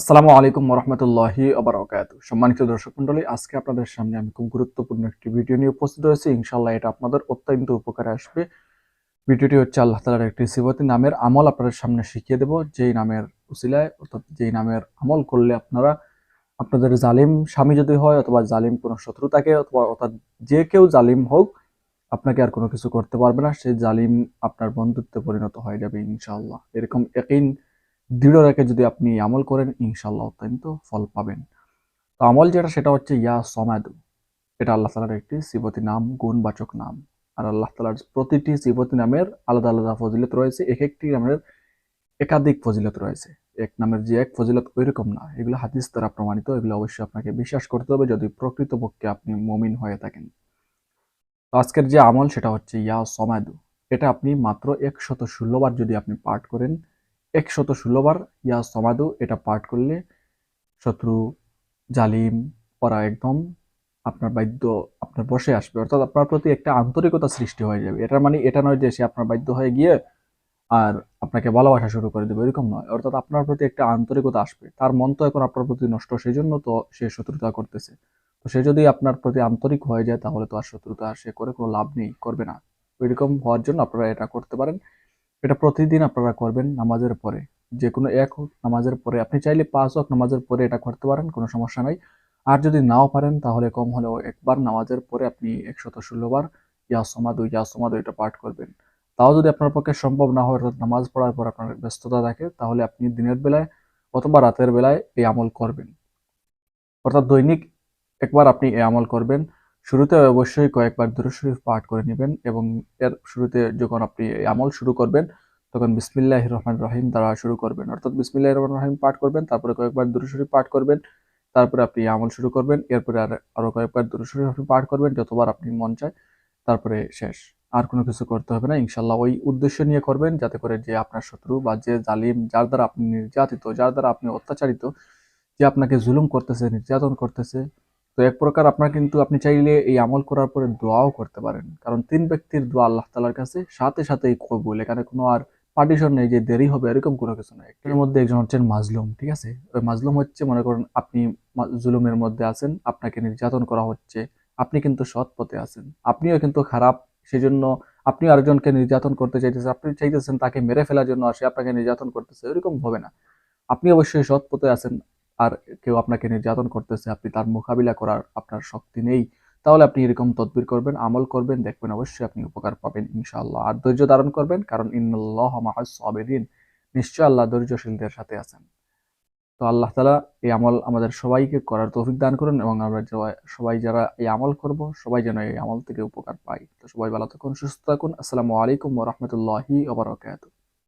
আসসালামু আলাইকুম রহমতুল্লাহি আবরাকাত সম্মানিত দর্শক মন্ডলী আজকে আপনাদের সামনে আমি খুব গুরুত্বপূর্ণ একটি ভিডিও নিয়ে উপস্থিত হয়েছি। ইনশাল্লাহ এটা আপনাদের অত্যন্ত উপকারে আসবে। ভিডিওটি হচ্ছে আল্লাহ তালার একটি সিবতী নামের আমল আপনাদের সামনে শিখিয়ে দেব। যেই নামের উসিলায় অর্থাৎ যেই নামের আমল করলে আপনারা, আপনাদের জালিম স্বামী যদি হয় অথবা জালিম কোনো শত্রু থাকে অথবা অর্থাৎ যে কেউ জালিম হোক, আপনাকে আর কোনো কিছু করতে পারবে না। সেই জালিম আপনার বন্ধুত্বে পরিণত হয়ে যাবে ইনশাআল্লাহ। এরকম একই দৃঢ় রেখে যদি আপনি আমল করেন ইনশাল্লাহ অত্যন্ত ফল পাবেন। তো আমল যেটা, সেটা হচ্ছে ইয়া সমাদু। এটা আল্লাহ তালার একটি সিবতী নাম, গুণবাচক নাম। আর আল্লাহ তালার প্রতিটি সিবতী নামের আলাদা আলাদা ফজিলত রয়েছে, এক একটি নামের একাধিক ফজিলত রয়েছে। এক নামের যে এক ফজিলত ওইরকম না। এগুলো হাদিস দ্বারা প্রমাণিত, এগুলো অবশ্যই আপনাকে বিশ্বাস করতে হবে যদি প্রকৃতপক্ষে আপনি মমিন হয়ে থাকেন। তো আজকের যে আমল, সেটা হচ্ছে ইয়া সমাদু। এটা আপনি মাত্র একশত ষোলো বার যদি আপনি পাঠ করেন একশত ষোলোবার ইয়া সমাদু এটা পাঠ করলে শত্রু, জালিম ওরা একদম আপনার বাদ্য আপনার বসে আসবে। অর্থাৎ আপনার প্রতি একটা আন্তরিকতা সৃষ্টি হয়ে যাবে। এটার মানে এটা নয় যে সে আপনার বাধ্য হয়ে গিয়ে আর আপনাকে ভালোবাসা শুরু করে দেবে, এরকম নয়। অর্থাৎ আপনার প্রতি একটা আন্তরিকতা আসবে। তার মন তো এখন আপনার প্রতি নষ্ট সেই জন্য তো সে শত্রুতা করতেছে। তো সে যদি আপনার প্রতি আন্তরিক হয়ে যায়, তাহলে তো আর শত্রুতা সে করে কোনো লাভ নেই, করবে না। ওইরকম হওয়ার জন্য আপনারা এটা করতে পারেন। এটা প্রতিদিন আপনারা করবেন নামাজের পরে। যে কোনো এক হোক নামাজের পরে। আপনি চাইলে পাঁচ হোক নামাজের পরে এটা করতে পারেন, কোনো সমস্যা নাই। আর যদি নাও পারেন, তাহলে কম হলেও একবার নামাজের পরে আপনি একশত ষোলোবার ইয়া সমাদু ইয়া সমাদু এটা পাঠ করবেন। তাও যদি আপনার পক্ষে সম্ভব না হয়, অর্থাৎ নামাজ পড়ার পর আপনার ব্যস্ততা থাকে, তাহলে আপনি দিনের বেলায় অথবা রাতের বেলায় এই আমল করবেন। অর্থাৎ দৈনিক একবার আপনি এই আমল করবেন। শুরুতে অবশ্যই কয়েকবার দূর শরীফ পাঠ করে নেবেন এবং এর শুরুতে যখন আপনি আমল শুরু করবেন, তখন বিসমিল্লাহ রহমান রহিম দ্বারা শুরু করবেন। অর্থাৎ বিসমিল্লাহ রহমান রহিম পাঠ করবেন, তারপরে কয়েকবার দূর শরীফ পাঠ করবেন, তারপরে আপনি আমল শুরু করবেন, এরপরে আর আরও কয়েকবার দূর শরীফ আপনি পাঠ করবেন, যতবার আপনি মন চায়, তারপরে শেষ। আর কোনো কিছু করতে হবে না ইনশাল্লাহ ওই উদ্দেশ্য নিয়ে করবেন, যাতে করে যে আপনার শত্রু বা যে জালিম, যার দ্বারা আপনি নির্যাতিত, যার দ্বারা আপনি অত্যাচারিত, যে আপনাকে জুলুম করতেছে, নির্যাতন করতেছে তো এক প্রকার আপনার কিন্তু আপনি চাইলে এই আমল করার পরে দোয়াও করতে পারেন। কারণ তিন ব্যক্তির দোয়া আল্লাহ তালার কাছে, সাথে সাথেই কবুল। এখানে কোনো আর পার্টিশন নেই যে দেরি হবে, এরকম কোনো কিছু নেই। এর মধ্যে একজন হচ্ছেন মাজলুম, ঠিক আছে? ওই মাজলুম হচ্ছে, মনে করেন আপনি জুলুমের মধ্যে আছেন, আপনাকে নির্যাতন করা হচ্ছে, আপনি কিন্তু সৎ পথে আছেন। আপনিও কিন্তু খারাপ, সেজন্য আপনি আরেকজনকে নির্যাতন করতে চাইতেছেন, আপনি চাইতেছেন তাকে মেরে ফেলার জন্য আসে আপনাকে নির্যাতন করতেছে, এরকম হবে না। আপনি অবশ্যই সৎ পথে আছেন আর কেউ আপনাকে নির্যাতন করতেছে, আপনি তার মোকাবিলা করার আপনার শক্তি নেই, তাহলে আপনি এরকম তদবির করবেন, আমল করবেন, দেখবেন অবশ্যই আপনি উপকার পাবেন ইনশাআল্লাহ। আর ধৈর্য ধারণ করবেন, কারণ মাআস নিশ্চয় আল্লাহ ধৈর্যশীলদের সাথে আছেন। তো আল্লাহ তালা এই আমল আমাদের সবাইকে করার তৌফিক দান করুন এবং আমরা সবাই যারা এই আমল করব, সবাই যেন এই আমল থেকে উপকার পাই তো সবাই ভালো থাকুন, সুস্থ থাকুন। আসসালামু আলাইকুম রাহমাতুল্লাহি ওয়া বারাকাতুহু।